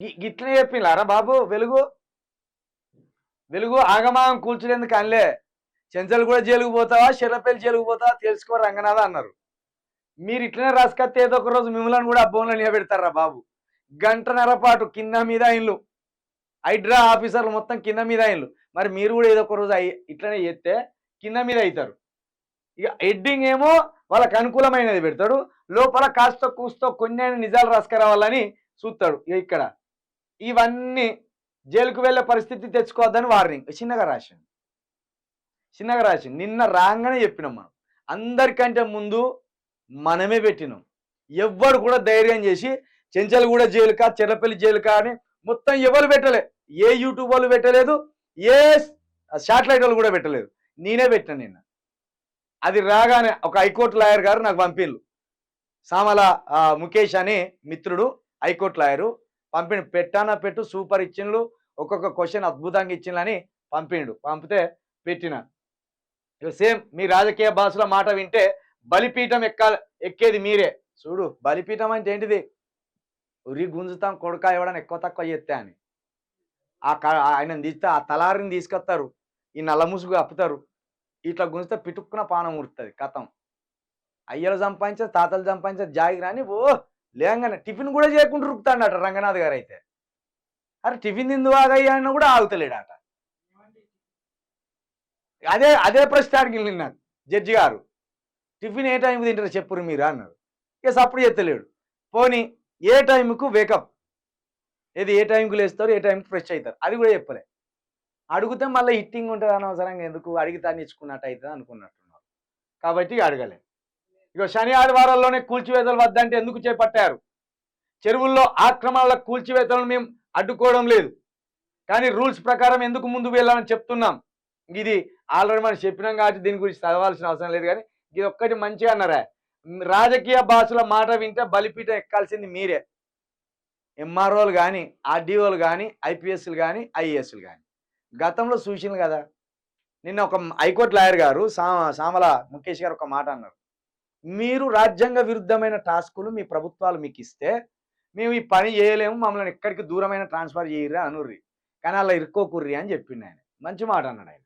గి- గిట్లనే చెప్పినారా బాబు? వెలుగు? వెలుగు ఆగమాగం కూల్చునేందుకు అనిలే. చెంచలు కూడా జైలుకు పోతావా? చెర్రపల్లి జైలుకు పోతావా? తెలుసుకో రంగనాథ అన్నారు. మీరు ఇట్లనే రాసుకొస్తే ఏదో ఒక రోజు మిమ్మల్ని కూడా అబ్బోన్లో నిలబెడతారా బాబు? గంటన్నర పాటు కింద మీద ఇల్లు హైడ్రా ఆఫీసర్లు మొత్తం కింద మీద ఇల్లు మరి మీరు కూడా ఏదో ఒక రోజు ఇట్లనే చేస్తే కింద మీద అవుతారు ఇక హెడ్డింగ్ ఏమో వాళ్ళకి అనుకూలమైనది పెడతాడు. లోపల కాస్త కూస్తో కొన్ని నిజాలు రాసుకురావాలని చూస్తాడు. ఇక ఇక్కడ ఇవన్నీ జైలుకు వెళ్ళే పరిస్థితి తెచ్చుకోవద్దని వార్నింగ్ చిన్నగా రాసింది. చిన్నగా రాసింది. నిన్న రాగానే చెప్పినాం మనం. అందరికంటే ముందు మనమే పెట్టినాం. ఎవ్వరు కూడా ధైర్యం చేసి చెంచల్ కూడా జైలుకా చెర్లపల్లి జైలుకా అని మొత్తం ఎవరు పెట్టలే. ఏ యూట్యూబ్ వాళ్ళు పెట్టలేదు ఏ శాటిలైట్ వాళ్ళు కూడా పెట్టలేదు. నేనే పెట్టిన నిన్న. అది రాగానే ఒక హైకోర్టు లాయర్ గారు నాకు పంపిండ్రు సామల ముఖేష్ అని మిత్రుడు హైకోర్టు లాయరు పంపిండు. పెట్టానా పెట్టు సూపర్ ఇచ్చిండ్లు. ఒక్కొక్క క్వశ్చన్ అద్భుతంగా ఇచ్చిండ్లని పంపిండు. పంపితే పెట్టిన. సేమ్ మీ రాజకీయ భాషలో మాట వింటే బలిపీఠం ఎక్కాల ఎక్కేది మీరే. చూడు బలిపీఠం అంటే ఏంటిది? ఉరి గుంజుతాం కొడుక ఇవ్వడానికి ఎక్కువ తక్కువ చేస్తే అని. ఆ క- ఆయన తీస్తే ఆ తలారిని తీసుకొస్తారు. ఈ నల్ల ముసుగు అప్పుతారు ఇట్లా గుంజితే పిటుక్కున పానం ఉడుతుంది కథం. అయ్యలు సంపాదించదు తాతలు సంపాదించే జాగిరాని ఓ లేంగానే టిఫిన్ కూడా చేయకుండా రుక్కుతాడట రంగనాథ్ గారు అయితే అరే టిఫిన్ తిందు ఆగయ్యా అన్న కూడా ఆగుతలేడట. అదే అదే ప్రశ్న అడిగింది నాకు జడ్జి గారు. టిఫిన్ ఏ టైంకి తింటారు చెప్పురు మీరు అన్నారు. ఇక సప్పుడు చెత్తలేడు పోనీ ఏ టైంకు వేకప్? ఏది ఏ టైంకు లేస్తారు ఏ టైంకి ఫ్రెష్ అవుతారు అది కూడా చెప్పలే. అడిగితే మళ్ళీ హిట్టింగ్ ఉంటుంది అనవసరంగా ఎందుకు? అడిగితే ఇచ్చుకున్నట్టు అవుతుంది అనుకున్నట్టున్నారు. కాబట్టి అడగలేదు ఇక శని ఆదివారాల్లోనే కూల్చివేతలు వద్దంటే ఎందుకు చేపట్టారు? చెరువుల్లో ఆక్రమణలకు కూల్చివేతలను మేము అడ్డుకోవడం లేదు. కానీ రూల్స్ ప్రకారం ఎందుకు ముందుకు వెళ్ళాలని చెప్తున్నాం. ఇది ఆల్రెడీ మనం చెప్పినాం కాబట్టి దీని గురించి చదవాల్సిన అవసరం లేదు కానీ ఇది ఒక్కటి మంచిగా అన్నారా? రాజకీయ భాషల మాట వింటే బలిపీఠం ఎక్కాల్సింది మీరే. ఎంఆర్ఓలు కానీ ఆర్డీఓలు కానీ ఐపీఎస్లు కానీ ఐఏఎస్లు కానీ గతంలో చూసింది కదా? నిన్న ఒక హైకోర్టు లాయర్ గారు సా సామల ముఖేష్ గారు ఒక మాట అన్నారు. మీరు రాజ్యాంగ విరుద్ధమైన టాస్కులు మీ ప్రభుత్వాలు మీకు ఇస్తే మేము ఈ పని చేయలేము మమ్మల్ని ఎక్కడికి దూరమైన ట్రాన్స్ఫర్ చేయరు అనుర్రి. కానీ అలా ఇరుక్కోకుర్రి అని చెప్పిండు ఆయన. మంచి మాట అన్నాడు ఆయన.